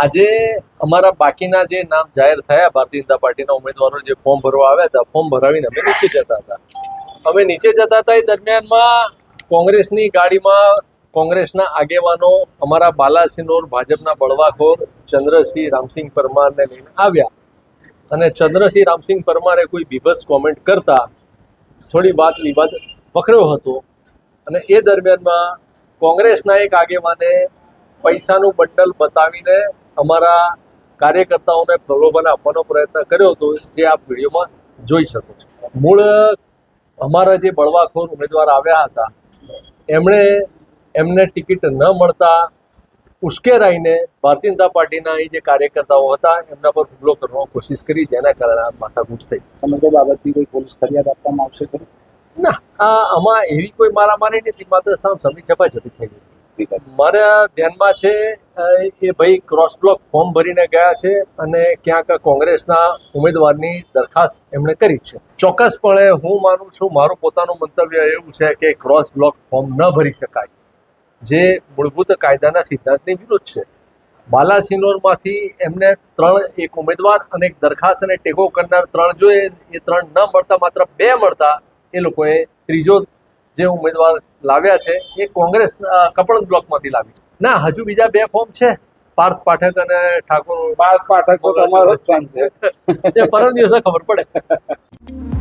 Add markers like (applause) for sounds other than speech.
આજે અમારા બાકીના જે નામ જાહેર થયા, ભારતીય જનતા પાર્ટીના ઉમેદવારો જે ફોર્મ ભરવા આવ્યા હતા, ફોર્મ ભરાવીને અમે નીચે જતા હતા. અમે નીચે જતા હતા એ દરમિયાનમાં કોંગ્રેસની ગાડીમાં કોંગ્રેસના આગેવાનો અમારા બાલાસિનોર, ભાજપના બળવાખોર ચંદ્રસિંહ, રામસિંહ પરમારને લઈને આવ્યા. અને ચંદ્રસિંહ, રામસિંહ પરમારે કોઈ બીભત્સ કોમેન્ટ કરતા થોડી વાત વિવાદ વખર્યો હતો. અને એ દરમિયાનમાં કોંગ્રેસના એક આગેવાને પૈસાનું બંડલ બતાવીને અમારા કાર્યકર્તાઓને પ્રલોભન આપવાનો પ્રયત્ન કર્યો હતો જે આપ વિડીયોમાં જોઈ શકો છો. મૂળ અમારા જે બળવાખોર ઉમેદવાર આવ્યા હતા એમણે એમને ટિકિટ ન મળતા ઉશ્કેરાઈને ભારતીય જનતા પાર્ટીના અહીં જે કાર્યકર્તાઓ હતા એમના પર હુમલો કરવાનો કોશિશ કરી જેના કારણે આ માથાકૂટ થઈ. સમગ્ર બાબતની કોઈ પોલીસ ફરિયાદ આપવામાં આવશે ના આ આમાં એવી કોઈ મારામારી નથી માત્ર સામ સમી ઝપાઝપી થઈ ગઈ. મારા ધ્યાનમાં છે એ ભાઈ ક્રોસ બ્લોક ફોર્મ ભરીને ગયા છે અને ક્યાંક કોંગ્રેસના ઉમેદવારની દરખાસ્ત એમણે કરી છે. ચોક્કસપણે હું માનું છું, મારું પોતાનું મંતવ્ય એવું છે કે ક્રોસ બ્લોક ફોર્મ ન ભરી શકાય, જે મૂળભૂત કાયદાના સિદ્ધાંતની વિરુદ્ધ છે. બાલાસિનોરમાંથી એમને ત્રણ એક ઉમેદવાર અને એક દરખાસ્ત અને ટેકો કરનાર ત્રણ જોઈએ, એ ત્રણ ન મળતા માત્ર બે મળતા એ લોકોએ ત્રીજો જે ઉમેદવાર લાવ્યા છે એ કોંગ્રેસ કપડ બ્લોકમાંથી લાવી ના હજુ બીજા બે ફોર્મ છે. પાર્થ પાઠક અને ઠાકોર પાર્થ પાઠક તો તમારો જ છે. એ પરમ દિવસે ખબર પડે. (laughs)